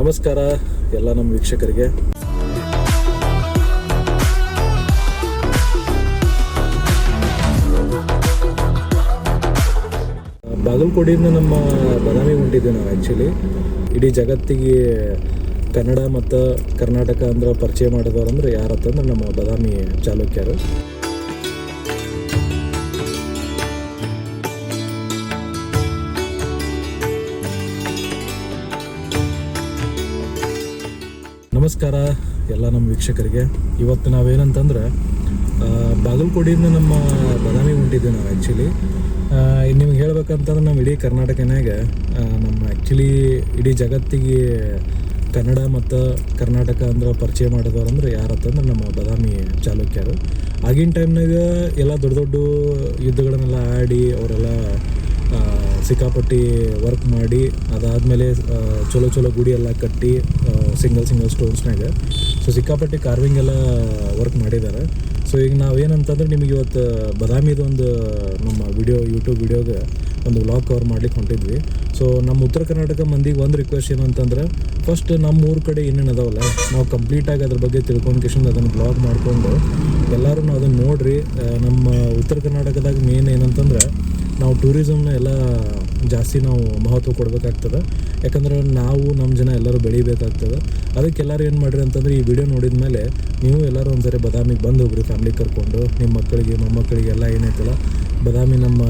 ನಮಸ್ಕಾರ ಎಲ್ಲ ನಮ್ಮ ವೀಕ್ಷಕರಿಗೆ. ಬಾಗಲಕೋಟೆಯಿಂದ ನಮ್ಮ ಬದಾಮಿ ಹೊಂಟಿದ್ವಿ ನಾವು ಆ್ಯಕ್ಚುಲಿ ಇಡೀ ಜಗತ್ತಿಗೆ ಕನ್ನಡ ಮತ್ತು ಕರ್ನಾಟಕ ಅಂದ್ರೆ ಪರಿಚಯ ಮಾಡಿದವರು ಅಂದ್ರೆ ಯಾರತ್ತಂದ್ರೆ ನಮ್ಮ ಬದಾಮಿ ಚಾಲುಕ್ಯರು. ನಮಸ್ಕಾರ ಎಲ್ಲ ನಮ್ಮ ವೀಕ್ಷಕರಿಗೆ. ಇವತ್ತು ನಾವೇನಂತಂದ್ರೆ ಬಾಗಲಕೋಡಿಯಿಂದ ನಮ್ಮ ಬದಾಮಿ ಹೊಂಟಿದ್ವಿ ನಾವು ಆ್ಯಕ್ಚುಲಿ ನಿಮ್ಗೆ ಹೇಳ್ಬೇಕಂತಂದ್ರೆ ನಮ್ಮ ಇಡೀ ಕರ್ನಾಟಕನಾಗ ನಮ್ಮ ಆ್ಯಕ್ಚುಲಿ ಇಡೀ ಜಗತ್ತಿಗೆ ಕನ್ನಡ ಮತ್ತು ಕರ್ನಾಟಕ ಅಂದ್ರೆ ಪರಿಚಯ ಮಾಡಿದವ್ರು ಅಂದ್ರೆ ಯಾರತ್ತಂದ್ರೆ ನಮ್ಮ ಬದಾಮಿ ಚಾಲುಕ್ಯರು. ಆಗಿನ ಟೈಮ್ನಾಗ ಎಲ್ಲ ದೊಡ್ಡ ದೊಡ್ಡ ಯುದ್ಧಗಳನ್ನೆಲ್ಲ ಆಡಿ ಅವರೆಲ್ಲ ಸಿಕ್ಕಾಪಟ್ಟಿ ವರ್ಕ್ ಮಾಡಿ, ಅದಾದಮೇಲೆ ಚಲೋ ಚಲೋ ಗುಡಿ ಎಲ್ಲ ಕಟ್ಟಿ ಸಿಂಗಲ್ ಸಿಂಗಲ್ ಸ್ಟೋನ್ಸ್ನಾಗ ಸೊ ಸಿಕ್ಕಾಪಟ್ಟಿ ಕಾರ್ವಿಂಗ್ ಎಲ್ಲ ವರ್ಕ್ ಮಾಡಿದ್ದಾರೆ. ಸೊ ಈಗ ನಾವೇನಂತಂದ್ರೆ ನಿಮಗೆ ಇವತ್ತು ಬದಾಮಿದು ಒಂದು, ನಮ್ಮ ವಿಡಿಯೋ ಯೂಟ್ಯೂಬ್ ವಿಡಿಯೋಗೆ ಒಂದು ವ್ಲಾಗ್ ಕವರ್ ಮಾಡ್ಲಿಕ್ಕೆ ಹೊಂಟಿದ್ವಿ. ಸೊ ನಮ್ಮ ಉತ್ತರ ಕರ್ನಾಟಕ ಮಂದಿಗೆ ಒಂದು ರಿಕ್ವೆಸ್ಟ್ ಏನು ಅಂತಂದ್ರೆ ಫಸ್ಟ್ ನಮ್ಮ ಊರ ಕಡೆ ಏನೇನು ಅದಾವಲ್ಲ, ನಾವು ಕಂಪ್ಲೀಟಾಗಿ ಅದ್ರ ಬಗ್ಗೆ ತಿಳ್ಕೊಂಡು ಕಿಶನ್ ಅದನ್ನು ಬ್ಲಾಗ್ ಮಾಡಿಕೊಂಡು ಎಲ್ಲರೂ ಅದನ್ನು ನೋಡ್ರಿ. ನಮ್ಮ ಉತ್ತರ ಕರ್ನಾಟಕದಾಗ ಮೇನ್ ಏನಂತಂದ್ರೆ, ನಾವು ಟೂರಿಸಮ್ನ ಎಲ್ಲ ಜಾಸ್ತಿ ನಾವು ಮಹತ್ವ ಕೊಡಬೇಕಾಗ್ತದೆ. ಯಾಕಂದ್ರೆ ನಾವು ನಮ್ಮ ಜನ ಎಲ್ಲರೂ ಬೆಳಿಬೇಕಾಗ್ತದೆ. ಅದಕ್ಕೆ ಎಲ್ಲರೂ ಏನು ಮಾಡ್ರಿ ಅಂತಂದ್ರೆ ಈ ವಿಡಿಯೋ ನೋಡಿದ ಮೇಲೆ ನೀವು ಎಲ್ಲರೂ ಒಂದ್ಸರಿ ಬದಾಮಿಗೆ ಬಂದು ಹೋಗ್ರಿ ಫ್ಯಾಮ್ಲಿ ಕರ್ಕೊಂಡು. ನಿಮ್ಮ ಮಕ್ಕಳಿಗೆ, ಮೊಮ್ಮಕ್ಕಳಿಗೆ ಎಲ್ಲ ಏನೈತಲ್ಲ, ಬದಾಮಿ ನಮ್ಮ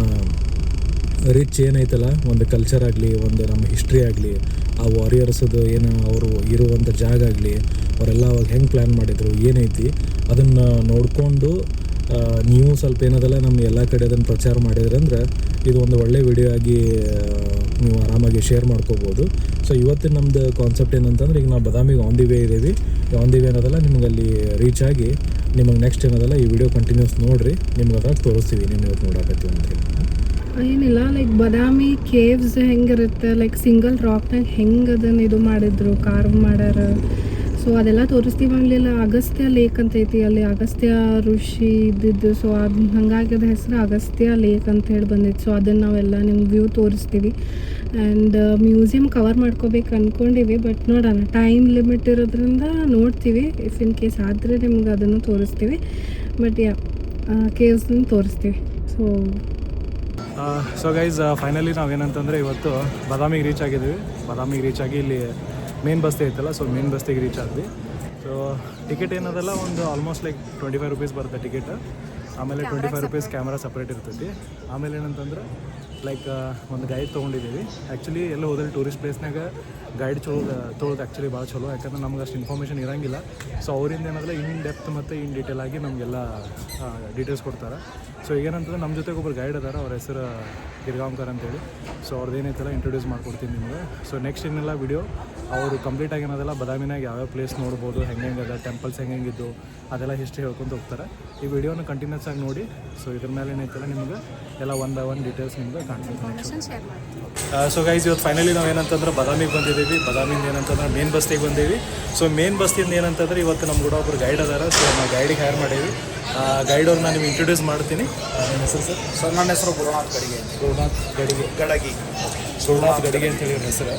ರಿಚ್ ಏನೈತಲ್ಲ, ಒಂದು ಕಲ್ಚರ್ ಆಗಲಿ, ಒಂದು ನಮ್ಮ ಹಿಸ್ಟ್ರಿ ಆಗಲಿ, ಆ ವಾರಿಯರ್ಸದು ಏನು ಅವರು ಇರುವಂಥ ಜಾಗ ಆಗಲಿ, ಅವರೆಲ್ಲ ಅವಾಗ ಹೆಂಗೆ ಪ್ಲ್ಯಾನ್ ಮಾಡಿದರು, ಏನೈತಿ, ಅದನ್ನು ನೋಡಿಕೊಂಡು ನೀವು ಸ್ವಲ್ಪ ಏನದಲ್ಲ, ನಮ್ಮ ಎಲ್ಲ ಕಡೆ ಅದನ್ನು ಪ್ರಚಾರ ಮಾಡಿದ್ರೆ ಅಂದ್ರೆ ಇದು ಒಂದು ಒಳ್ಳೆ ವಿಡಿಯೋ ಆಗಿ ನೀವು ಆರಾಮಾಗಿ ಶೇರ್ ಮಾಡ್ಕೋಬೋದು. ಸೊ ಇವತ್ತಿನ ನಮ್ಮದು ಕಾನ್ಸೆಪ್ಟ್ ಏನಂತಂದ್ರೆ, ಈಗ ನಾವು ಬದಾಮಿಗೆ ಆನ್ ದಿ ವೇ ಇದ್ದೀವಿ. ಆನ್ ದಿ ವೇ ಏನದಲ್ಲ ನಿಮ್ಗೆ ಅಲ್ಲಿ ರೀಚ್ ಆಗಿ ನಿಮಗೆ ನೆಕ್ಸ್ಟ್ ಏನದಲ್ಲ, ಈ ವಿಡಿಯೋ ಕಂಟಿನ್ಯೂಸ್ ನೋಡಿರಿ. ನಿಮ್ಗೆ ಅದಾಗ ತೋರಿಸ್ತೀವಿ ನೀವು ಇವತ್ತು ನೋಡಕತ್ತೀವಿ ಅಂತೇಳಿ ಏನಿಲ್ಲ ಲೈಕ್ ಬದಾಮಿ ಕೇವ್ಸ್ ಹೆಂಗಿರುತ್ತೆ ಲೈಕ್ ಸಿಂಗಲ್ ರಾಕ್ನಾಗ ಹೆಂಗೆ ಅದನ್ನು ಇದು ಮಾಡಿದ್ರು? ಕಾರ್ವ್ ಮಾಡ್ಯಾರ? ಸೊ ಅದೆಲ್ಲ ತೋರಿಸ್ತೀವಿ ಅಲ್ಲೆಲ್ಲ ಅಗಸ್ತ್ಯ ಲೇಕ್ ಅಂತ ಐತಿ. ಅಲ್ಲಿ ಅಗಸ್ತ್ಯ ಋಷಿ ಇದ್ದಿದ್ದು. ಸೊ ಅದು ಹಾಗಾಗಿ ಅದ ಹೆಸರು ಅಗಸ್ತ್ಯ ಲೇಕ್ ಅಂತ ಹೇಳಿ ಬಂದಿತ್ತು. ಸೊ ಅದನ್ನು ನಾವೆಲ್ಲ ನಿಮ್ಗೆ ವ್ಯೂ ತೋರಿಸ್ತೀವಿ. ಆ್ಯಂಡ್ ಮ್ಯೂಸಿಯಂ ಕವರ್ ಮಾಡ್ಕೋಬೇಕು ಅಂದ್ಕೊಂಡಿವಿ ಬಟ್ ನೋಡೋಣ. ಟೈಮ್ ಲಿಮಿಟ್ ಇರೋದ್ರಿಂದ ನೋಡ್ತೀವಿ. ಇಫ್ ಇನ್ ಕೇಸ್ ಆದರೆ ನಿಮ್ಗೆ ಅದನ್ನು ತೋರಿಸ್ತೀವಿ. ಬಟ್ ಯಾ ಕೇವ್ಸ್ನ ತೋರಿಸ್ತೀವಿ. ಸೊ ಸೊ ಗೈಸ್ ಫೈನಲಿ ನಾವೇನಂತಂದರೆ ಇವತ್ತು ಬಾದಾಮಿಗೆ ರೀಚ್ ಆಗಿದ್ವಿ. ಬಾದಾಮಿಗೆ ರೀಚ್ ಆಗಿ ಇಲ್ಲಿ ಮೇನ್ ಬಸ್ತೆ ಇತ್ತಲ್ಲ ಸೊ ಮೇನ್ ಬಸ್ತೆಗೆ ರೀಚ್ ಆದ್ವಿ. ಸೊ ಟಿಕೆಟ್ ಏನದಲ್ಲ, ಒಂದು almost like twenty five rupees ಬರುತ್ತೆ ಟಿಕೆಟ್ ಆಮೇಲೆ twenty five rupees camera separate ಇರ್ತೈತಿ. ಆಮೇಲೆ ಏನಂತಂದ್ರೆ ಲೈಕ್ ಒಂದು ಗೈಡ್ ತೊಗೊಂಡಿದ್ದೀವಿ. ಆ್ಯಕ್ಚುಲಿ ಎಲ್ಲ ಹೋದಲ್ಲಿ ಟೂರಿಸ್ಟ್ ಪ್ಲೇಸ್ನಾಗ ಗೈಡ್ ಚಲೋ ತೊಳೋದು ಆ್ಯಕ್ಚುಲಿ ಭಾಳ ಚಲೋ. ಯಾಕಂದ್ರೆ ನಮ್ಗೆ ಅಷ್ಟು ಇನ್ಫಾರ್ಮೇಷನ್ ಇರಂಗಿಲ್ಲ. ಸೊ ಅವರಿಂದ ಏನಾದ್ರೆ ಇನ್ ಡೆಪ್ತ್ ಮತ್ತು ಇನ್ ಡೀಟೇಲ್ ಆಗಿ ನಮಗೆಲ್ಲ ಡೀಟೇಲ್ಸ್ ಕೊಡ್ತಾರೆ. ಸೊ ಏನಂತಂದ್ರೆ ನಮ್ಮ ಜೊತೆಗೆ ಒಬ್ಬರು ಗೈಡ್ ಅದಾರ ಅವ್ರ ಹೆಸರು ಗಿರ್ಗಾಂವ್ಕರ್ ಅಂತೇಳಿ. ಸೊ ಅವ್ರದ್ದು ಏನೈತಲ್ಲ ಇಂಟ್ರೊಡ್ಯೂಸ್ ಮಾಡ್ಕೊಡ್ತೀನಿ ನಿಮಗೆ. ಸೊ ನೆಕ್ಸ್ಟ್ ಇನ್ನೆಲ್ಲ ವಿಡಿಯೋ ಅವರು ಕಂಪ್ಲೀಟಾಗಿ ಏನದಲ್ಲ ಬದಾಮಿನಾಗ ಯಾವ್ಯಾವ ಪ್ಲೇಸ್ ನೋಡ್ಬೋದು ಹೆಂಗೆ ಹೆಂಗದ ಟೆಂಪಲ್ಸ್ ಹೆಂಗೆ ಹೆಂಗಿದ್ದು ಅದೆಲ್ಲ ಹಿಸ್ಟ್ರಿ ಹೇಳ್ಕೊಂತ ಹೋಗ್ತಾರೆ. ಈ ವಿಡಿಯೋನ ಕಂಟಿನ್ಯೂಸ್ ಆಗಿ ನೋಡಿ. ಸೊ ಇದ್ರ ಮೇಲೆ ಏನೈತಲ್ಲ ನಿಮ್ಗೆ ಎಲ್ಲ ಒನ್ ಬೈ ಒನ್ ಡೀಟೇಲ್ಸ್ ನಿಮ್ಗೆ ಕಾಣ್ತದೆ. ನೆಕ್ಸ್ಟ್ ಸೊ ಗೈಸ್ ಇವತ್ತು ಫೈನಲಿ ನಾವು ಏನಂತಂದ್ರೆ ಬದಾಮಿಗೆ ಬಂದಿದ್ದೀವಿ. ಬದಾಮಿಂದ ಏನಂತಂದ್ರೆ ಮೇನ್ ಬಸ್ತಿಗೆ ಬಂದೀವಿ ಸೊ ಮೇನ್ ಬಸ್ತಿಂದ ಏನಂತಂದ್ರೆ ಇವತ್ತು ನಮ್ಮ ಕೂಡ ಒಬ್ರು ಗೈಡ್ ಅದಾರ. ಸೊ ನಾವು ಗೈಡಿಗೆ ಹೈರ್ ಮಾಡೀವಿ ಗೈಡ್ ನಾನು ನಿಮ್ಗೆ ಇಂಟ್ರೊಡ್ಯೂಸ್ ಮಾಡ್ತೀನಿ. ನನ್ನ ಹೆಸರು ಸರ್ ಸರ್ ನನ್ನ ಹೆಸರು ಗುರುನಾಥ್ ಗಡಿಗೆ. ಗುರುನಾಥ್ ಗಡಿಗೆ. ಗಡಗಿ. ಗುರುನಾಥ್ ಗಡಿಗೆ ಅಂತ ಹೇಳಿ ಇವ್ರ ಹೆಸರು.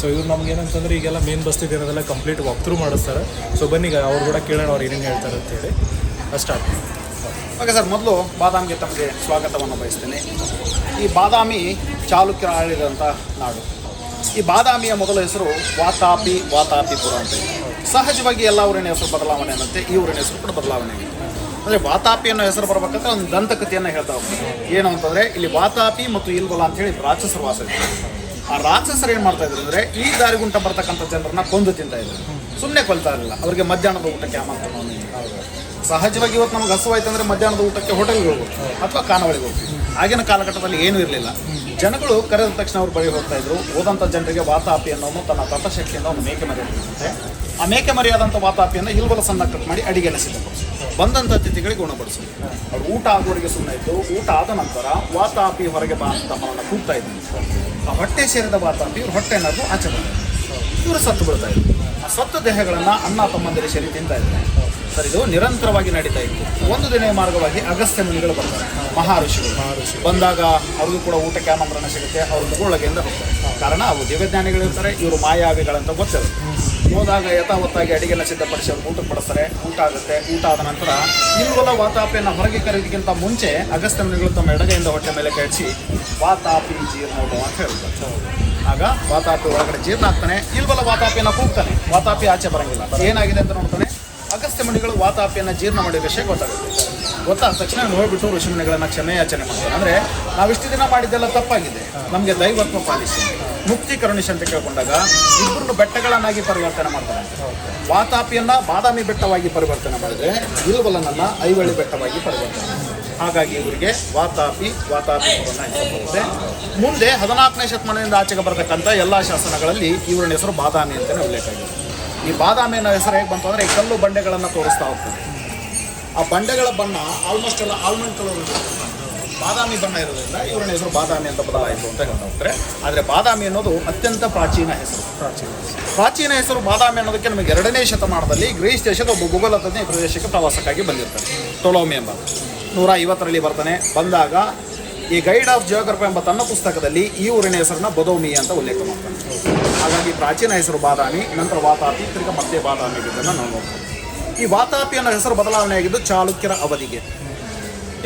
ಸೊ ಇವ್ರು ನಮ್ಗೆ ಏನಂತಂದ್ರೆ ಈಗೆಲ್ಲ ಮೇನ್ ಬಸ್ತಿದ್ದು ಇರೋದೆಲ್ಲ ಕಂಪ್ಲೀಟ್ ವಾಕ್ ಥ್ರೂ ಮಾಡಿಸ್ತಾರೆ. ಸೊ ಬನ್ನಿ ಈಗ ಅವ್ರು ಕೂಡ ಕೇಳೋಣ ಅವ್ರು ಏನೇನು ಹೇಳ್ತಾರೆ ಅಂತೇಳಿ ಸ್ಟಾರ್ಟ್ ಓಕೆ ಸರ್, ಮೊದಲು ಬಾದಾಮಿಗೆ ತಮಗೆ ಸ್ವಾಗತವನ್ನು ಬಯಸ್ತೇನೆ. ಈ ಬಾದಾಮಿ ಚಾಲುಕ್ಯರ ಆಳಿದಂಥ ನಾಡು. ಈ ಬಾದಾಮಿಯ ಮೊದಲ ಹೆಸರು ವಾತಾಪಿ ವಾತಾಪಿಪುರ ಅಂತ ಸಹಜವಾಗಿ ಎಲ್ಲ ಊರಿನ ಹೆಸರು ಬದಲಾವಣೆ ಅನ್ನಂತೆ ಈ ಊರಿನ ಹೆಸರು ಕೂಡ ಬದಲಾವಣೆ ಅಂದರೆ ವಾತಾಪಿ ಅನ್ನೋ ಹೆಸರು ಬರಬೇಕಂದ್ರೆ ಒಂದು ದಂತಕಥೆಯನ್ನು ಹೇಳ್ತಾ ಹೋಗ್ತಾರೆ. ಏನು ಅಂತಂದರೆ, ಇಲ್ಲಿ ವಾತಾಪಿ ಮತ್ತು ಇಲ್ಗೊಲ ಅಂತ ಹೇಳಿ ರಾಕ್ಷಸರು ವಾಸ ಇದೆ ಆ ರಾಕ್ಷಸರು ಏನು ಮಾಡ್ತಾ ಇದ್ರು ಅಂದರೆ, ಈ ದಾರಿಗುಂಟ ಬರ್ತಕ್ಕಂಥ ಜನರನ್ನ ಕೊಂದು ತಿಂತಾ ಇದ್ರು ಸುಮ್ಮನೆ ಕೊಲ್ತಾ ಇರಲಿಲ್ಲ. ಅವರಿಗೆ ಮಧ್ಯಾಹ್ನದ ಊಟಕ್ಕೆ ಆಮಂತ್ರಣ ಸಹಜವಾಗಿ ಇವತ್ತು ನಮ್ಗೆ ಹಸುವಾಯ್ತು ಅಂದ್ರೆ ಮಧ್ಯಾಹ್ನದ ಊಟಕ್ಕೆ ಹೋಟೆಲ್ಗೆ ಹೋಗೋದು ಅಥವಾ ಖಾನಾವಳಿಗೆ ಹೋಗ್ತೀವಿ. ಆಗಿನ ಕಾಲಘಟ್ಟದಲ್ಲಿ ಏನೂ ಇರಲಿಲ್ಲ. ಜನಗಳು ಕರೆದ ತಕ್ಷಣ ಅವರು ಬಳಿ ಹೋಗ್ತಾ ಇದ್ರು. ಹೋದಂಥ ಜನರಿಗೆ ವಾತಾಪಿ ಅನ್ನೋನು ತನ್ನ ತಟಶಕ್ತಿಯಿಂದ ಒಂದು ಮೇಕೆ ಮರಿ ಇರ್ತದೆ ಆ ಮೇಕೆ ಮರಿಯಾದಂಥ ವಾತಾಪಿಯನ್ನು ಇಲ್ವಲ ಸಣ್ಣ ಕಟ್ ಮಾಡಿ ಅಡಿಗೆ ಸಿದ್ಧಪಡಿಸೋದು ಬಂದಂಥ ಅತಿಥಿಗಳಿಗೆ ಗುಣಪಡಿಸೋದು ಅವ್ರು ಊಟ ಆಗೋರಿಗೆ ಸುಮ್ಮನೆ ಇದ್ದು, ಊಟ ಆದ ನಂತರ ವಾತಾಪಿ ಹೊರಗೆ ಬಾ ಅಂತ ಮನನ ಕೂಗ್ತಾ ಇದ್ರು ಆ ಹೊಟ್ಟೆ ಸೇರಿದ ವಾತಾಪಿ ಇವ್ರು ಹೊಟ್ಟೆ ಅನ್ನೋದು ಆಚೆ ಬಂದರು. ಇವರು ಸತ್ತು ಬಿಡ್ತಾ ಇದ್ರು. ಆ ಸತ್ತು ದೇಹಗಳನ್ನು ಅಣ್ಣ ತಮ್ಮಂದಿರ ಸೇರಿ ತಿಂತಾ ಇದ್ರು. ಸರ್ ಇದು ನಿರಂತರವಾಗಿ ನಡೀತಾ ಇತ್ತು. ಒಂದು ದಿನ ಮಾರ್ಗವಾಗಿ ಅಗಸ್ತ್ಯ ಮುನಿಗಳು ಬರ್ತಾರೆ. ಮಹಾ ಋಷಿಗಳು ಬಂದಾಗ ಅವ್ರಿಗೂ ಕೂಡ ಊಟಕ್ಕೆ ಆಮಂತ್ರಣ ಸಿಗುತ್ತೆ. ಅವ್ರ ಮುಗುಳಗೆಯಿಂದ ಹೋಗ್ತಾರೆ. ಕಾರಣ ಅವು ದಿವ್ಯಜ್ಞಾನಿಗಳಿರ್ತಾರೆ ಇವರು ಮಾಯಾವಿಗಳಂತ ಗೊತ್ತಿರುತ್ತೆ. ಹೋದಾಗ ಯಥಾವತ್ತಾಗಿ ಅಡಿಗೆಲ್ಲ ಸಿದ್ಧಪಡಿಸಿ ಅವ್ರು ಊಟಕ್ಕೆ ಪಡಿಸ್ತಾರೆ ಊಟ ಆಗುತ್ತೆ. ಊಟ ಆದ ನಂತರ ಇಲ್ವಲ್ಲ ವಾತಾಪಿಯನ್ನು ಹೊರಗೆ ಕರೆಯೋದಕ್ಕಿಂತ ಮುಂಚೆ ಅಗಸ್ತ್ಯ ಮುನಿಗಳು ತಮ್ಮ ಎಡಗೆಯಿಂದ ಹೊಟ್ಟೆ ಮೇಲೆ ಕಳಿಸಿ ವಾತಾಪಿ ಜೀರ್ಣೋಭವ ಅಂತ ಹೇಳ್ತಾರೆ. ಆಗ ವಾತಾಪಿ ಒಳಗಡೆ ಜೀರ್ಣ ಆಗ್ತಾನೆ. ಇಲ್ವಲ್ಲ ವಾತಾಪಿಯನ್ನು ಕೂಗ್ತಾನೆ. ವಾತಾಪಿ ಆಚೆ ಬರಂಗಿಲ್ಲ. ಏನಾಗಿದೆ ಅಂತ ನೋಡ್ತಾನೆ. ಅಗಸ್ತ್ಯ ಮುನಿಗಳು ವಾತಾಪಿಯನ್ನು ಜೀರ್ಣ ಮಾಡಿದ ವಿಷಯ ಗೊತ್ತಾಗುತ್ತೆ. ಗೊತ್ತಾದ ತಕ್ಷಣ ನೋಡ್ಬಿಟ್ಟು ಋಷಿಮುನಿಗಳನ್ನು ಕ್ಷಮೆಯಾಚನೆ ಮಾಡ್ತಾರೆ. ಅಂದರೆ ನಾವು ಇಷ್ಟು ದಿನ ಮಾಡಿದ್ದೆಲ್ಲ ತಪ್ಪಾಗಿದೆ. ನಮಗೆ ದೈವತ್ವ ಪಾಲಿಸಿ. ಮುಕ್ತಿ ಕರುಣಿಸಿ ಅಂತ ಕೇಳ್ಕೊಂಡಾಗ ಇಬ್ಬರನ್ನು ಬೆಟ್ಟಗಳನ್ನಾಗಿ ಪರಿವರ್ತನೆ ಮಾಡ್ತಾರೆ. ವಾತಾಪಿಯನ್ನು ಬಾದಾಮಿ ಬೆಟ್ಟವಾಗಿ ಪರಿವರ್ತನೆ ಮಾಡಿದ್ರೆ ಇಲ್ವಲನನ್ನು ಐವಳಿ ಬೆಟ್ಟವಾಗಿ ಪರಿವರ್ತನೆ. ಹಾಗಾಗಿ ಇವರಿಗೆ ವಾತಾಪಿ ವಾತಾಪಿ ಮುಂದೆ ಹದಿನಾಲ್ಕನೇ ಶತಮಾನದಿಂದ ಆಚೆಗೆ ಬರತಕ್ಕಂಥ ಎಲ್ಲ ಶಾಸನಗಳಲ್ಲಿ ಇವರ ಹೆಸರು ಬಾದಾಮಿ ಅಂತಲೇ ಉಲ್ಲೇಖ ಈ ಬಾದಾಮಿ ಅನ್ನೋ ಹೆಸರು ಹೇಗೆ ಬಂತು ಅಂದರೆ ಈ ಕಲ್ಲು ಬಂಡೆಗಳನ್ನು ತೋರಿಸ್ತಾ ಹೋಗ್ತದೆ. ಆ ಬಂಡೆಗಳ ಬಣ್ಣ ಆಲ್ಮೋಸ್ಟ್ ಎಲ್ಲ ಆಲ್ಮಂಡ್ ಕಲರ್ ಬಾದಾಮಿ ಬಣ್ಣ ಇರೋದ್ರಿಂದ ಇವರ ಹೆಸರು ಬಾದಾಮಿ ಅಂತ ಬದಲಾಯಿತು ಅಂತ ಹೇಳ್ತಾ ಹೋಗ್ತಾರೆ. ಆದರೆ ಬಾದಾಮಿ ಅನ್ನೋದು ಅತ್ಯಂತ ಪ್ರಾಚೀನ ಹೆಸರು. ಪ್ರಾಚೀನ ಪ್ರಾಚೀನ ಹೆಸರು ಬಾದಾಮಿ ಅನ್ನೋದಕ್ಕೆ ನಮಗೆ ಎರಡನೇ ಶತಮಾನದಲ್ಲಿ ಗ್ರೀಸ್ ದೇಶದ ಒಬ್ಬ ಗುಗಲ್ ಈ ಪ್ರದೇಶಕ್ಕೆ ಪ್ರವಾಸಕ್ಕಾಗಿ ಬಂದಿರ್ತಾರೆ. ಟೊಲೋಮಿ ಎಂಬ. ನೂರ ಐವತ್ತರಲ್ಲಿ ಬರ್ತಾನೆ. ಬಂದಾಗ ಈ ಗೈಡ್ ಆಫ್ ಜಿಯೋಗ್ರಫಿ ಎಂಬ ತನ್ನ ಪುಸ್ತಕದಲ್ಲಿ ಈ ಊರಿನ ಹೆಸರನ್ನ ಬದೌಮಿ ಅಂತ ಉಲ್ಲೇಖ ಮಾಡ್ತಾನೆ ಹಾಗಾಗಿ ಪ್ರಾಚೀನ ಹೆಸರು ಬಾದಾಮಿ, ನಂತರ ವಾತಾಪಿ, ತಿರ್ಗ ಮತ್ತೆ ಬಾದಾಮಿ ಇದನ್ನು ನಾವು ನೋಡ್ತೀವಿ. ಈ ವಾತಾಪಿ ಅನ್ನೋ ಹೆಸರು ಬದಲಾವಣೆ ಆಗಿದ್ದು ಚಾಲುಕ್ಯರ ಅವಧಿಗೆ.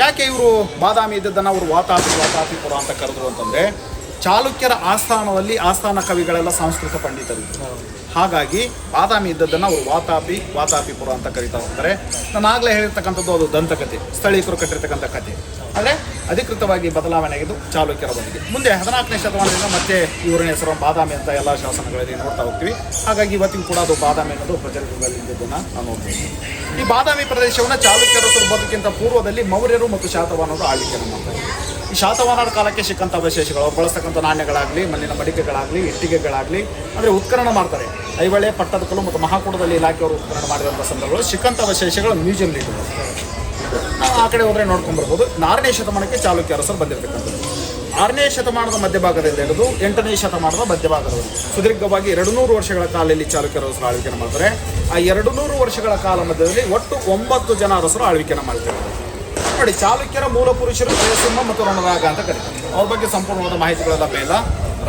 ಯಾಕೆ ಇವರು ಬಾದಾಮಿ ಇದ್ದದ್ದನ್ನು ಅವರು ವಾತಾಪಿ, ವಾತಾಪಿಪುರ ಅಂತ ಕರೆದ್ರು ಅಂತಂದರೆ, ಚಾಲುಕ್ಯರ ಆಸ್ಥಾನದಲ್ಲಿ ಆಸ್ಥಾನ ಕವಿಗಳೆಲ್ಲ ಸಾಂಸ್ಕೃತಿಕ ಪಂಡಿತರಿದ್ದರು ಹಾಗಾಗಿ ಬಾದಾಮಿ ಇದ್ದದ್ದನ್ನು ಅವರು ವಾತಾಪಿ ವಾತಾಪಿಪುರ ಅಂತ ಕರಿತಾ ಹೋಗ್ತಾರೆ ನಾನು ಆಗಲೇ ಹೇಳಿರ್ತಕ್ಕಂಥದ್ದು ಅದು ದಂತಕಥೆ, ಸ್ಥಳೀಕರು ಕಟ್ಟಿರ್ತಕ್ಕಂಥ ಕಥೆ. ಆದರೆ ಅಧಿಕೃತವಾಗಿ ಬದಲಾವಣೆ ಆಗಿದ್ದು ಚಾಲುಕ್ಯರ ಬಂದಿದೆ ಮುಂದೆ ಹದಿನಾಲ್ಕನೇ ಶತಮಾನದಿಂದ ಮತ್ತೆ ಇವರ ಹೆಸರು ಬಾದಾಮಿ ಅಂತ ಎಲ್ಲ ಶಾಸನಗಳಲ್ಲಿ ನೋಡ್ತಾ ಹೋಗ್ತೀವಿ. ಹಾಗಾಗಿ ಇವತ್ತಿಗೂ ಕೂಡ ಅದು ಬಾದಾಮಿ ಅನ್ನೋದು ಪ್ರಚಲಿತದಲ್ಲಿ ಇದ್ದದ್ದನ್ನು ನಾವು ನೋಡ್ತೀವಿ ಈ ಬಾದಾಮಿ ಪ್ರದೇಶವನ್ನು ಚಾಲುಕ್ಯರ ಬದುಕಿಂತ ಪೂರ್ವದಲ್ಲಿ ಮೌರ್ಯರು ಮತ್ತು ಶಾತವಾನರು ಆಳ್ವಿಕೆಯನ್ನು ಮಾಡ್ತಾರೆ. ಈ ಕಾಲಕ್ಕೆ ಸಿಕ್ಕಂಥ ಅವಶೇಷಗಳು ಅವ್ರು ಬಳಸ್ತಕ್ಕಂಥ ನಾಣ್ಯಗಳಾಗಲಿ, ಮಣ್ಣಿನ ಮಡಿಕೆಗಳಾಗಲಿ, ಇಟ್ಟಿಗೆಗಳಾಗಲಿ, ಅಂದರೆ ಉತ್ಖನನ ಮಾಡ್ತಾರೆ. ಐವಳೆ, ಪಟ್ಟದಕಲ್ಲು ಮತ್ತು ಮಹಾಕೂಟದಲ್ಲಿ ಇಲಾಖೆಯವರು ಉತ್ಖನನ ಮಾಡಿದಂಥ ಸಂದರ್ಭಗಳು ಸಿಕ್ಕಂಥ ಅವಶೇಷಗಳು ಮ್ಯೂಸಿಯಂಲಿ ನಾವು ಆ ಕಡೆ ಹೋದರೆ ನೋಡ್ಕೊಂಡು ಬರ್ಬೋದು. ಆರನೇ ಶತಮಾನಕ್ಕೆ ಚಾಲುಕ್ಯ ಅರಸರು ಬಂದಿರತಕ್ಕಂಥದ್ದು. ಆರನೇ ಶತಮಾನದ ಮಧ್ಯಭಾಗದಿಂದ ಹಿಡಿದು ಎಂಟನೇ ಶತಮಾನದ ಮಧ್ಯಭಾಗದವರೆಗೆ ಸುದೀರ್ಘವಾಗಿ ಎರಡು ನೂರು ವರ್ಷಗಳ ಕಾಲದಲ್ಲಿ ಚಾಲುಕ್ಯ ಅರಸರು ಆಳ್ವಿಕೆಯನ್ನು ಮಾಡ್ತಾರೆ. ಆ ಎರಡು ನೂರು ವರ್ಷಗಳ ಕಾಲ ಮಧ್ಯದಲ್ಲಿ ಒಟ್ಟು ಒಂಬತ್ತು ಜನ ಅರಸರು ಆಳ್ವಿಕೆನ ಮಾಡ್ತಾರೆ. ನೋಡಿ ಚಾಲುಕ್ಯರ ಮೂಲ ಪುರುಷರು ಜಯಸಿಂಹ ಮತ್ತು ರಣರಾಗ ಅಂತ ಕರೀತಾರೆ. ಅವ್ರ ಬಗ್ಗೆ ಸಂಪೂರ್ಣವಾದ ಮಾಹಿತಿಗಳೆಲ್ಲ ಬೇಡ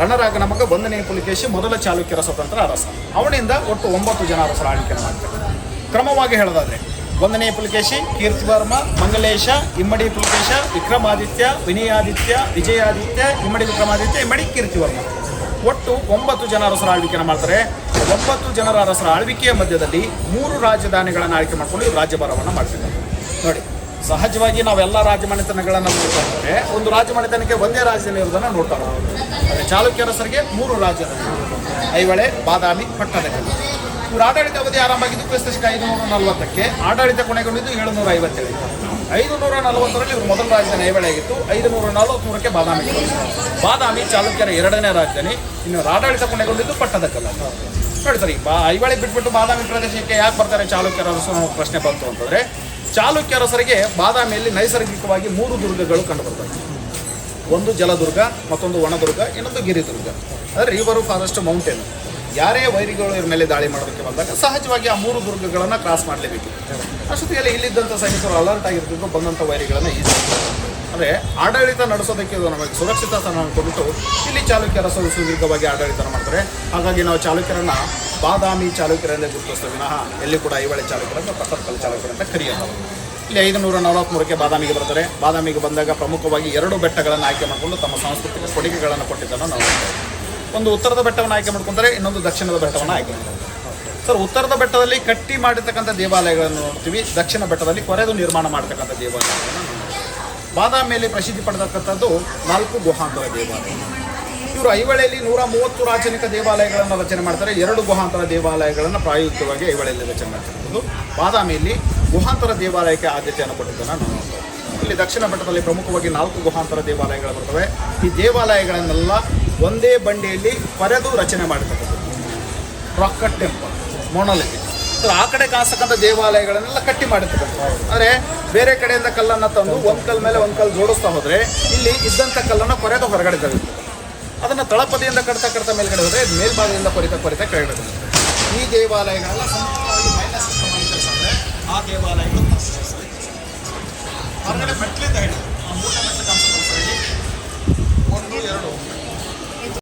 ರಣರಾಗ ನಮಗೆ ಒಂದನೇ ಪುಲಿಕೇಶಿ ಮೊದಲ ಚಾಲುಕ್ಯರ ಸ್ವತಂತ್ರ ಅರಸ. ಅವನಿಂದ ಒಟ್ಟು ಒಂಬತ್ತು ಜನ ಅರಸರ ಆಳ್ವಿಕೆ ಮಾಡ್ತಾರೆ. ಕ್ರಮವಾಗಿ ಹೇಳೋದಾದ್ರೆ ಒಂದನೇ ಪುಲಿಕೇಶಿ, ಕೀರ್ತಿವರ್ಮ, ಮಂಗಲೇಶ, ಇಮ್ಮಡಿ ಪುಲಿಕೇಶ, ವಿಕ್ರಮಾದಿತ್ಯ, ವಿನಯಾದಿತ್ಯ, ವಿಜಯಾದಿತ್ಯ, ಇಮ್ಮಡಿ ವಿಕ್ರಮಾದಿತ್ಯ, ಇಮ್ಮಡಿ ಕೀರ್ತಿವರ್ಮ. ಒಟ್ಟು ಒಂಬತ್ತು ಜನ ಅರಸರ ಆಳ್ವಿಕೆಯನ್ನು ಮಾಡ್ತಾರೆ. ಒಂಬತ್ತು ಜನರ ಅರಸರ ಆಳ್ವಿಕೆಯ ಮಧ್ಯದಲ್ಲಿ ಮೂರು ರಾಜಧಾನಿಗಳನ್ನು ಆಯ್ಕೆ ಮಾಡ್ಕೊಂಡು ರಾಜ್ಯಭಾರವನ್ನು ಮಾಡ್ತಿದ್ದಾರೆ. ನೋಡಿ ಸಹಜವಾಗಿ ನಾವೆಲ್ಲ ರಾಜಮನೆತನಗಳನ್ನು ನೋಡ್ತಾ ಇದ್ದಾರೆ ಒಂದು ರಾಜಮನೆತನಕ್ಕೆ ಒಂದೇ ರಾಜಧಾನಿ ಇರೋದನ್ನು ನೋಡ್ತಾ ಇದ್ದಾರೆ ಚಾಲುಕ್ಯರ ಚಾಲುಕ್ಯ ಅರಸರಿಗೆ ಮೂರು ರಾಜಧಾನಿ ಐವಳೆ, ಬಾದಾಮಿ ಪಟ್ಟದಕಲ್ಲು ಇವರು ಆಡಳಿತ ಅವಧಿ ಆರಂಭ ಆಗಿದ್ದು ಕ್ರಿಸ್ತಶಕ ಐದುನೂರ ನಲವತ್ತಕ್ಕೆ. ಆಡಳಿತ ಕೊನೆಗೊಂಡಿದ್ದು ಏಳುನೂರ ಐವತ್ತೇಳು ಐದು ನೂರ ನಲವತ್ತರಲ್ಲಿ ಇವರು ಮೊದಲ ರಾಜಧಾನಿ ಐವಳೆ ಆಗಿತ್ತು. ಐದು ನೂರ ನಲವತ್ತ್ಮೂರಕ್ಕೆ ಬಾದಾಮಿ ಬಾದಾಮಿ ಚಾಲುಕ್ಯರ ಎರಡನೇ ರಾಜಧಾನಿ. ಇನ್ನು ಆಡಳಿತ ಕೊನೆಗೊಂಡಿದ್ದು ಪಟ್ಟದಕಲ್ಲ ನೋಡಿ ಸರಿ ಬಾ ಐವಳೆ ಬಿಟ್ಬಿಟ್ಟು ಬಾದಾಮಿ ಪ್ರದೇಶಕ್ಕೆ ಯಾಕೆ ಬರ್ತಾರೆ ಚಾಲುಕ್ಯರ ಪ್ರಶ್ನೆ ಬಂತು ಅಂತಂದ್ರೆ ಚಾಲುಕ್ಯ ಅರಸರಿಗೆ ಬಾದಾಮಿಯಲ್ಲಿ ನೈಸರ್ಗಿಕವಾಗಿ ಮೂರು ದುರ್ಗಗಳು ಕಂಡುಬರ್ತವೆ. ಒಂದು ಜಲದುರ್ಗ, ಮತ್ತೊಂದು ಒಣದುರ್ಗ ಇನ್ನೊಂದು ಗಿರಿದುರ್ಗ. ಅಂದರೆ ರಿವರ್ ಫಾರೆಸ್ಟ್ ಮೌಂಟೇನ್ ಯಾರೇ ವೈರಿಗಳು ಇವ್ರ ಮೇಲೆ ದಾಳಿ ಮಾಡೋದಕ್ಕೆ ಬಂದಾಗ ಸಹಜವಾಗಿ ಆ ಮೂರು ದುರ್ಗಗಳನ್ನು ಕ್ರಾಸ್ ಮಾಡಲೇಬೇಕು. ಅಷ್ಟೊತ್ತಿಗೆ ಇಲ್ಲಿದ್ದಂಥ ಸೈನಿಕರು ಅಲರ್ಟ್ ಆಗಿರ್ತಿದ್ದು ಬಂದಂಥ ವೈರಿಗಳನ್ನು ಈ ಅಂದರೆ ಆಡಳಿತ ನಡೆಸೋದಕ್ಕೆ ನಮಗೆ ಸುರಕ್ಷಿತ ಸ್ಥಾನ ಕೊಟ್ಟು ಇಲ್ಲಿ ಚಾಲುಕ್ಯರ ಸುದೀರ್ಘವಾಗಿ ಆಡಳಿತ ಮಾಡ್ತಾರೆ. ಹಾಗಾಗಿ ನಾವು ಚಾಲುಕ್ಯರನ್ನ ಬಾದಾಮಿ ಚಾಲುಕ್ಯರಲ್ಲೇ ಗುರುತಿಸ್ತೇವೆ ವಿನಃ ಎಲ್ಲಿ ಕೂಡ ಐವಳೆ ಚಾಲುಕ್ಯರನ್ನು ಪಟ್ಟದಕಲ್ಲು ಚಾಲುಕ್ಯರಂತ ಕರೆಯೋದು. ಇಲ್ಲಿ ಐದುನೂರ ನಲವತ್ತ್ಮೂರಕ್ಕೆ ಬಾದಾಮಿಗೆ ಬರ್ತಾರೆ ಬಾದಾಮಿಗೆ ಬಂದಾಗ ಪ್ರಮುಖವಾಗಿ ಎರಡು ಬೆಟ್ಟಗಳನ್ನು ಆಯ್ಕೆ ಮಾಡಿಕೊಂಡು ತಮ್ಮ ಸಾಂಸ್ಕೃತಿಕ ಕೊಡುಗೆಗಳನ್ನು ಕೊಟ್ಟಿದ್ದನ್ನು ನಾವು ಒಂದು ಉತ್ತರದ ಬೆಟ್ಟವನ್ನು ಆಯ್ಕೆ ಮಾಡ್ಕೊಂತಾರೆ ಇನ್ನೊಂದು ದಕ್ಷಿಣದ ಬೆಟ್ಟವನ್ನು ಆಯ್ಕೆ ಮಾಡ್ತಾರೆ. ಸರ್, ಉತ್ತರದ ಬೆಟ್ಟದಲ್ಲಿ ಕಟ್ಟಿ ಮಾಡಿರ್ತಕ್ಕಂಥ ದೇವಾಲಯಗಳನ್ನು ನೋಡ್ತೀವಿ. ದಕ್ಷಿಣ ಬೆಟ್ಟದಲ್ಲಿ ಕೊರೆದು ನಿರ್ಮಾಣ ಮಾಡ್ತಕ್ಕಂಥ ದೇವಾಲಯಗಳನ್ನು ಬಾದಾಮಿಯಲ್ಲಿ ಪ್ರಸಿದ್ಧಿ ಪಡೆದಕ್ಕಂಥದ್ದು ನಾಲ್ಕು ಗುಹಾಂತರ ದೇವಾಲಯ. ಇವರು ಐವಳೆಯಲ್ಲಿ ನೂರ ಮೂವತ್ತು ರಾಜನಿಕ ದೇವಾಲಯಗಳನ್ನು ರಚನೆ ಮಾಡ್ತಾರೆ. ಎರಡು ಗುಹಾಂತರ ದೇವಾಲಯಗಳನ್ನು ಪ್ರಾಯೋಗಿಕವಾಗಿ ಐವಳೆಯಲ್ಲಿ ರಚನೆ ಮಾಡ್ತಿರ್ಬೋದು ಬಾದಾಮಿಯಲ್ಲಿ ಗುಹಾಂತರ ದೇವಾಲಯಕ್ಕೆ ಆದ್ಯತೆಯನ್ನು ಕೊಟ್ಟಿದ್ದನ್ನು ನಾವು ನೋಡ್ತೇವೆ ಇಲ್ಲಿ ದಕ್ಷಿಣ ಬೆಟ್ಟದಲ್ಲಿ ಪ್ರಮುಖವಾಗಿ ನಾಲ್ಕು ಗುಹಾಂತರ ದೇವಾಲಯಗಳು ಬರ್ತವೆ. ಈ ದೇವಾಲಯಗಳನ್ನೆಲ್ಲ ಒಂದೇ ಬಂಡೆಯಲ್ಲಿ ಪರೆದು ರಚನೆ ಮಾಡಿರ್ತಕ್ಕಂಥದ್ದು. ರಾಕಟ್ ಟೆಂಪಲ್ ಮೊಣಲಿಗೆ ಆ ಕಡೆ ಕಾಣಿಸ್ತಕ್ಕಂಥ ದೇವಾಲಯಗಳನ್ನೆಲ್ಲ ಕಟ್ಟಿ ಮಾಡಿರ್ತಕ್ಕಂಥ ಅಂದರೆ ಬೇರೆ ಕಡೆಯಿಂದ ಕಲ್ಲನ್ನು ತಂದು ಒಂದು ಕಲ್ ಮೇಲೆ ಒಂದು ಕಲ್ಲು ಜೋಡಿಸ್ತಾ ಹೋದರೆ ಇಲ್ಲಿ ಇದ್ದಂಥ ಕಲ್ಲನ್ನು ಕೊರೆದು ಹೊರಗಡೆ ತೆಗೆದುತ್ತೆ ಅದನ್ನು ತಳಪದಿಯಿಂದ ಕಡ್ತಾ ಕಡ್ತಾ ಮೇಲ್ಗಡೆ ಹೋದರೆ ಮೇಲ್ಭಾಗದಿಂದ ಕೊರಿತಾ ಕೊರಿತಾ ಕೆಳಗಡೆ ಬರುತ್ತೆ. ಈ ದೇವಾಲಯಗಳೆಲ್ಲ ಸಂಪೂರ್ಣವಾಗಿ ಮೈನಸ್ ಅಂದರೆ ಆ ದೇವಾಲಯಗಳು ಹೊರಗಡೆ ಮೆಟ್ಲಿಂದ ಆ ಮೂರನೇ ಮೆಟ್ಲು ಒಂದು, ಎರಡು